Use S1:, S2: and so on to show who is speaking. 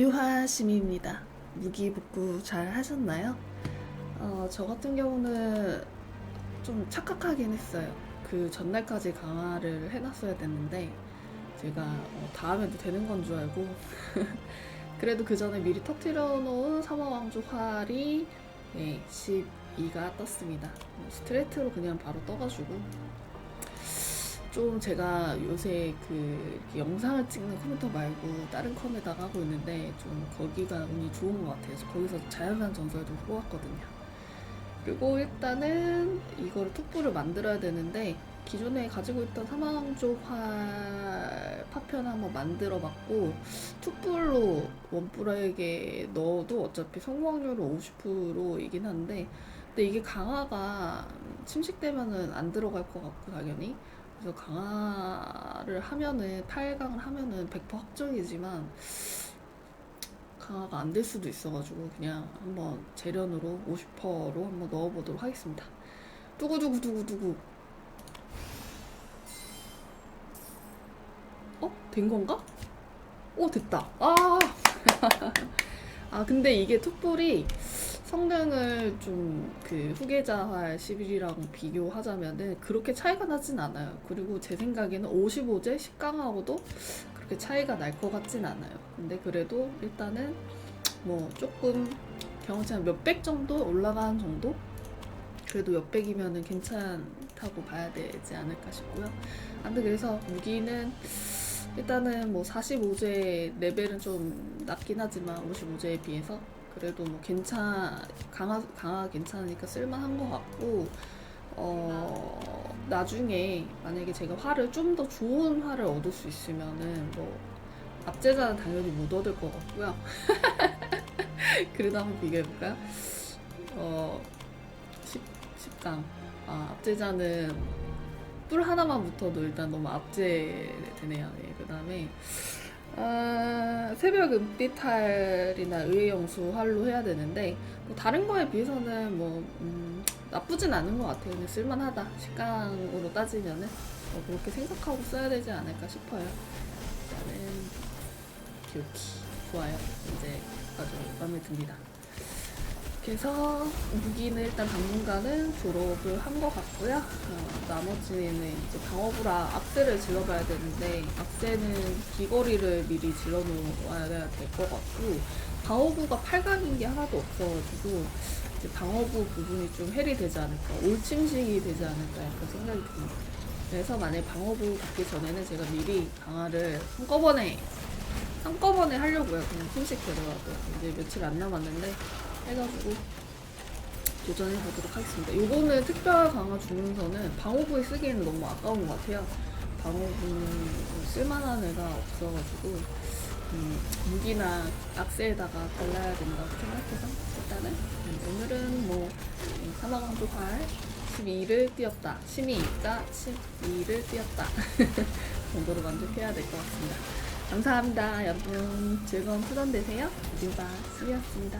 S1: 유하심입니다. 무기 복구 잘 하셨나요? 어, 저 같은 경우는 좀 착각하긴 했어요. 그 전날까지 강화를 해놨어야 됐는데 제가 어, 다음에도 되는 건 줄 알고 그래도 그 전에 미리 터트려 놓은 사마왕족 활이 네, 12가 떴습니다. 어, 스트레이트로 그냥 바로 떠가지고 좀 제가 요새 그 영상을 찍는 컴퓨터 말고 다른 컴에다가 하고 있는데 좀 거기가 운이 좋은 것 같아요. 그래서 거기서 자연산 전설도 뽑았거든요. 그리고 일단은 이거를 톡불을 만들어야 되는데 기존에 가지고 있던 사망족 활 파편 한번 만들어 봤고 툭불로 원뿔에게 넣어도 어차피 성공률은 50%이긴 한데 근데 이게 강화가 침식되면은 안 들어갈 것 같고 당연히 그래서 강화를 하면은 8강을 하면은 100% 확정이지만 강화가 안 될 수도 있어가지고 그냥 한번 재련으로 50%로 한번 넣어보도록 하겠습니다. 두구두구두구두구. 어? 된 건가? 오 됐다. 아. 아 근데 이게 툭불이 성능을 좀 그 후계자활 11이랑 비교하자면은 그렇게 차이가 나진 않아요. 그리고 제 생각에는 55제 10강하고도 그렇게 차이가 날 것 같진 않아요. 근데 그래도 일단은 뭐 조금 경험치 한 몇백 정도 올라간 정도? 그래도 몇백이면은 괜찮다고 봐야 되지 않을까 싶고요. 아무튼 그래서 무기는 일단은 뭐 45제 레벨은 좀 낮긴 하지만 55제에 비해서 그래도 뭐 괜찮 강화 강화 괜찮으니까 쓸만한 것 같고 어 나중에 만약에 제가 활을 좀더 좋은 활을 얻을 수 있으면은 뭐 앞제자는 당연히 못 얻을 것 같고요. 그래도 한번 비교해 볼까요? 어 10, 10강 아 앞제자는 뿔 하나만 붙어도 일단 너무 압제되네요. 예, 그 다음에 아, 새벽 은빛 활이나 의외영수 활로 해야 되는데 뭐 다른 거에 비해서는 뭐 음, 나쁘진 않은 것 같아요. 그냥 쓸만하다. 식강으로 따지면은 뭐 그렇게 생각하고 써야 되지 않을까 싶어요. 일단은 기오키 좋아요. 이제 아주 마음에 듭니다. 그래서 무기는 일단 당분간은 졸업을 한 것 같고요. 어, 나머지는 이제 방어부라 악세를 질러봐야 되는데 악세는 귀걸이를 미리 질러놓아야 될 것 같고 방어부가 8강인 게 하나도 없어가지고 이제 방어부 부분이 좀 헬이 되지 않을까 올침식이 되지 않을까 약간 생각이 듭니다. 그래서 만약 방어부 받기 전에는 제가 미리 강화를 한꺼번에 한꺼번에 하려고요. 그냥 팀식 데려가고 이제 며칠 안 남았는데 해가지고 도전해 보도록 하겠습니다. 요거는 특별 강화 주문서는 방어부에 쓰기에는 너무 아까운 것 같아요. 방어부는 쓸만한 애가 없어가지고 음, 무기나 악세에다가 발라야 된다고 생각해서 일단은 음, 오늘은 뭐 사마강도 활 12를 띄었다. 심의가 12를 띄었다. 정도로 만족해야 될 것 같습니다. 감사합니다. 여러분 즐거운 수전 되세요. 유바 수였습니다.